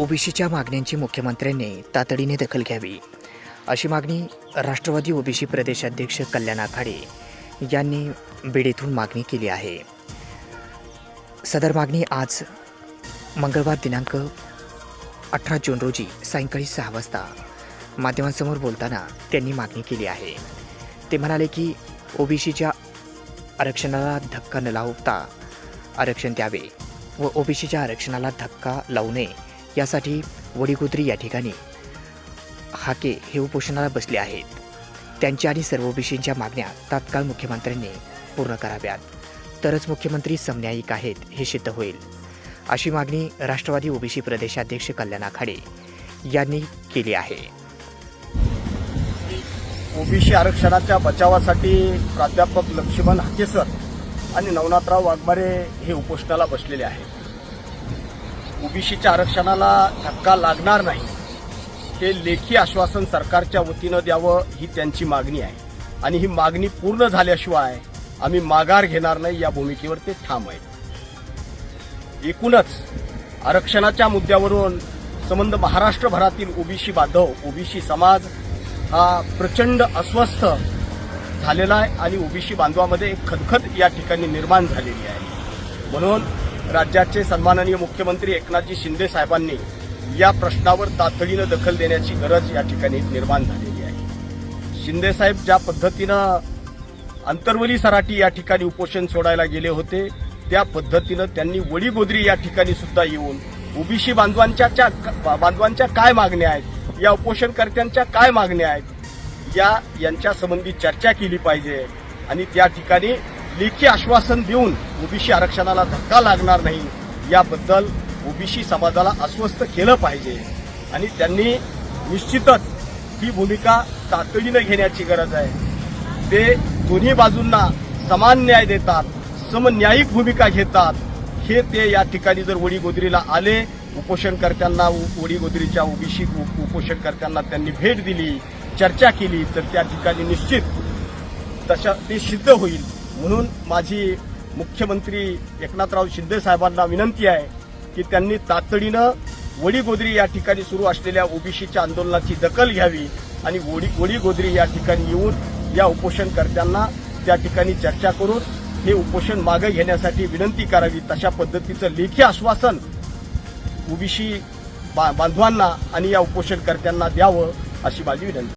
ओबीसीच्या मागण्यांची मुख्यमंत्र्यांनी तातडीने दखल घ्यावी. अशी मागणी राष्ट्रवादी ओबीसी प्रदेशाध्यक्ष कल्याण आखाडे यांनी बीड येथून मागणी केली आहे. सदर मागणी आज मंगळवार दिनांक अठरा जून रोजी सायंकाळी सहा वाजता माध्यमांसमोर बोलताना त्यांनी मागणी केली आहे. ते म्हणाले की ओबीसीच्या आरक्षणाला धक्का न लावता आरक्षण द्यावे व ओबीसीच्या आरक्षणाला धक्का लावू नये यासाठी वडीगुत्री या ठिकाणी हाके हे उपोषणाला बसले आहेत. त्यांच्या आणि सर्व ओबीसींच्या मागण्या तात्काळ मुख्यमंत्र्यांनी पूर्ण कराव्यात. तरच मुख्यमंत्री समन्यायिक आहेत हे सिद्ध होईल. अशी मागणी राष्ट्रवादी ओबीसी प्रदेशाध्यक्ष कल्याण आखाडे यांनी केली आहे. ओबीसी आरक्षणाच्या बचावासाठी प्राध्यापक लक्ष्मण हाकेसर आणि नवनाथराव वाघमारे हे उपोषणाला बसलेले आहेत. ओबीसीच्या आरक्षणाला धक्का लागणार नाही. हे लेखी आश्वासन सरकारच्या वतीनं द्यावं ही त्यांची मागणी आहे. आणि ही मागणी पूर्ण झाल्याशिवाय आम्ही माघार घेणार नाही या भूमिकेवर ते ठाम आहेत. एकूणच आरक्षणाच्या मुद्द्यावरून संबंध महाराष्ट्रभरातील ओबीसी बांधव ओबीसी समाज हा प्रचंड अस्वस्थ झालेला आहे आणि ओबीसी बांधवामध्ये एक खदखद या ठिकाणी निर्माण झालेली आहे. म्हणून राज्याचे सन्माननीय मुख्यमंत्री एकनाथजी शिंदे साहेबांनी या प्रश्नावर तातडीनं दखल देण्याची गरज या ठिकाणी निर्माण झालेली आहे. शिंदेसाहेब ज्या पद्धतीनं अंतर्वली सराटी या ठिकाणी उपोषण सोडायला गेले होते त्या पद्धतीनं त्यांनी वडीगोद्री या ठिकाणी सुद्धा येऊन ओबीसी बांधवांच्या बांधवांच्या काय मागण्या आहेत या उपोषणकर्त्यांच्या काय मागण्या आहेत या यांच्या संबंधी चर्चा केली पाहिजे आणि त्या ठिकाणी लेखी आश्वासन देऊन ओबीसी आरक्षणाला धक्का लागणार नाही याबद्दल ओबीसी समाजाला अस्वस्थ केलं पाहिजे. आणि त्यांनी निश्चितच ही भूमिका तातडीनं घेण्याची गरज आहे. ते दोन्ही बाजूंना समान न्याय देतात समन्यायिक भूमिका घेतात. हे ते या ठिकाणी जर वडीगोदरीला आले उपोषणकर्त्यांना उ- ओबीसी उपोषणकर्त्यांना त्यांनी भेट दिली चर्चा केली तर त्या ठिकाणी निश्चित तशा ते सिद्ध होईल. म्हणून माझी मुख्यमंत्री एकनाथराव शिंदे साहेबांना विनंती आहे की त्यांनी तातडीनं वडीगोद्री या ठिकाणी सुरू असलेल्या ओबीसीच्या आंदोलनाची दखल घ्यावी आणि वडी वडीगोद्री या ठिकाणी येऊन या उपोषणकर्त्यांना त्या ठिकाणी चर्चा करून हे उपोषण मागे घेण्यासाठी विनंती करावी. तशा पद्धतीचं लेखी आश्वासन ओबीसी बांधवांना आणि या उपोषणकर्त्यांना द्यावं अशी माझी विनंती.